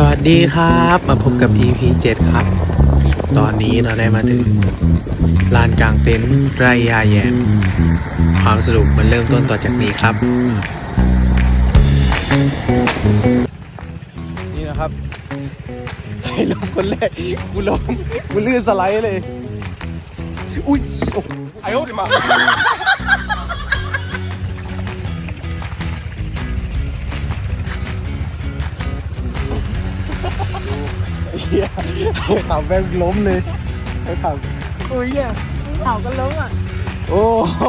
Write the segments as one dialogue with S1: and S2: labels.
S1: สวัสดีครับ มาพบกับ EP 7 ครับ ตอนนี้เราได้มาถึงลานกลางเต็นท์ไรยาแยม ความสรุปมันเริ่มต้นต่อจากนี้ครับ นี่นะครับไอ้ลมคนแรกกูล้มกูลื่นสไลด์เลย อุ้ยไอ้โอ้ดิมา ข่าวแม่งล้มเลยไอ้ข่าว
S2: อุ้ยอะเห่ากันล้มอะ
S1: โอ้โห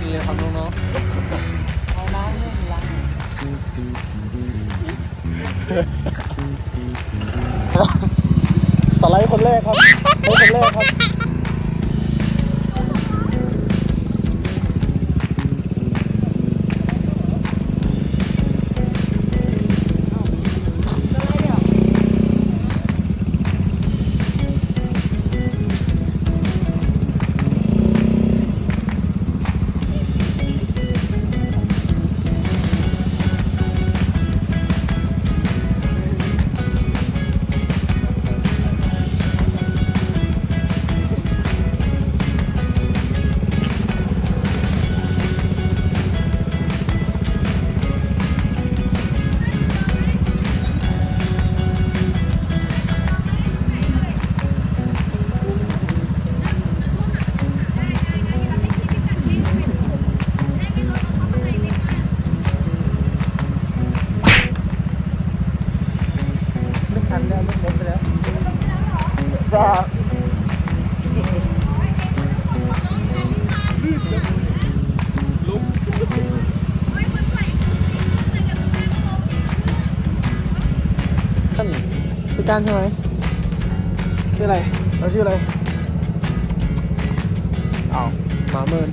S1: นี่เลยครับน้อง
S2: เอาน้ำเรื่องล้าง
S1: สไลด์คนแรกครับคนแรกครับ
S2: จะ
S1: ท่านพี่การใช่ไหมชื่ออะไรเราชื่ออะไรอ้าวหมาเมิน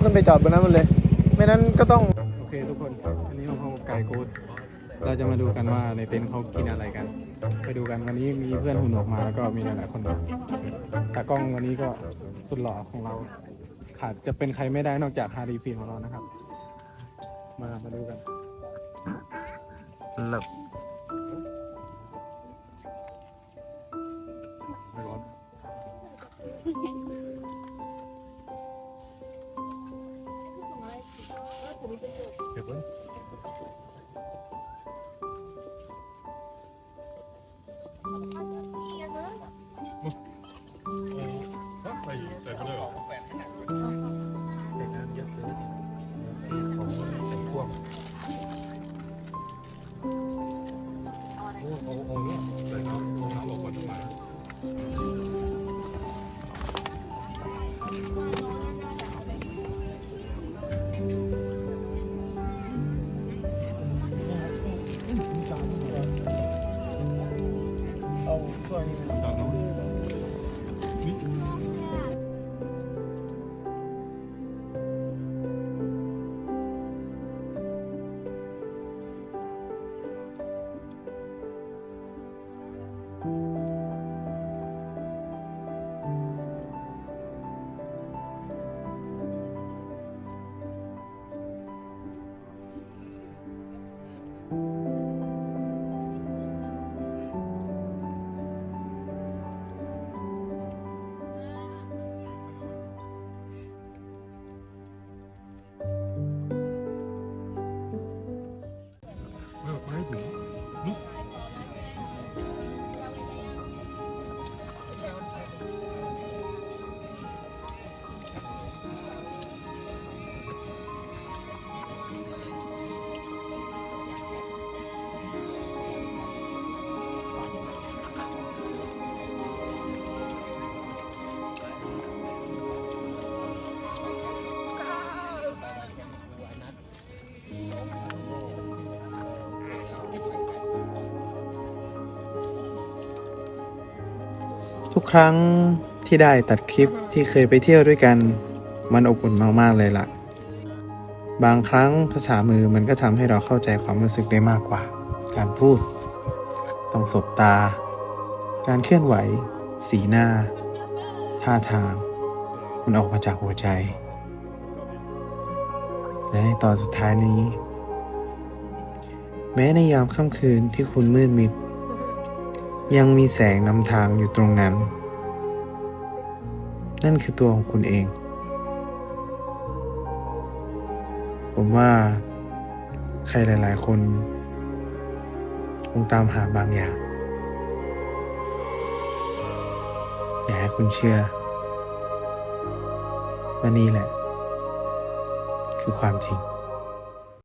S1: ขาขึ้นไปจอดบนนั้นมันเลย ไม่นั้นก็ต้อง โอเคทุกคนอันนี้เราพบกับไก่กูดเราจะมาดูกันว่าในเต็นท์เขากินอะไรกัน ไปดูกันวันนี้มีเพื่อนหุ่นออกมาแล้วก็มีหลายๆคนมาตากล้องวันนี้ก็สุดหล่อของเรา ขาดจะเป็นใครไม่ได้นอกจากฮารีฟิล์มของเรานะครับ มามาดูกันเลิก ทุกครั้งที่ได้ตัดคลิปที่เคยไปเที่ยวด้วยกัน มันอบอุ่นมากๆเลยล่ะ บางครั้งภาษามือมันก็ทำให้เราเข้าใจความรู้สึกได้มากกว่า การพูด ต้องสบตา การเคลื่อนไหว สีหน้า ท่าทาง มันออกมาจากหัวใจ และในตอนสุดท้ายนี้ แม้ในยามค่ำคืนที่คุณมืดมิด ยังมีแสงนำทางอยู่ตรงนั้น นั่นคือตัวของคุณเอง ผมว่าใครหลาย ๆ คน คงตามหาบางอย่าง อยากให้คุณเชื่อว่านี่แหละ คือความจริง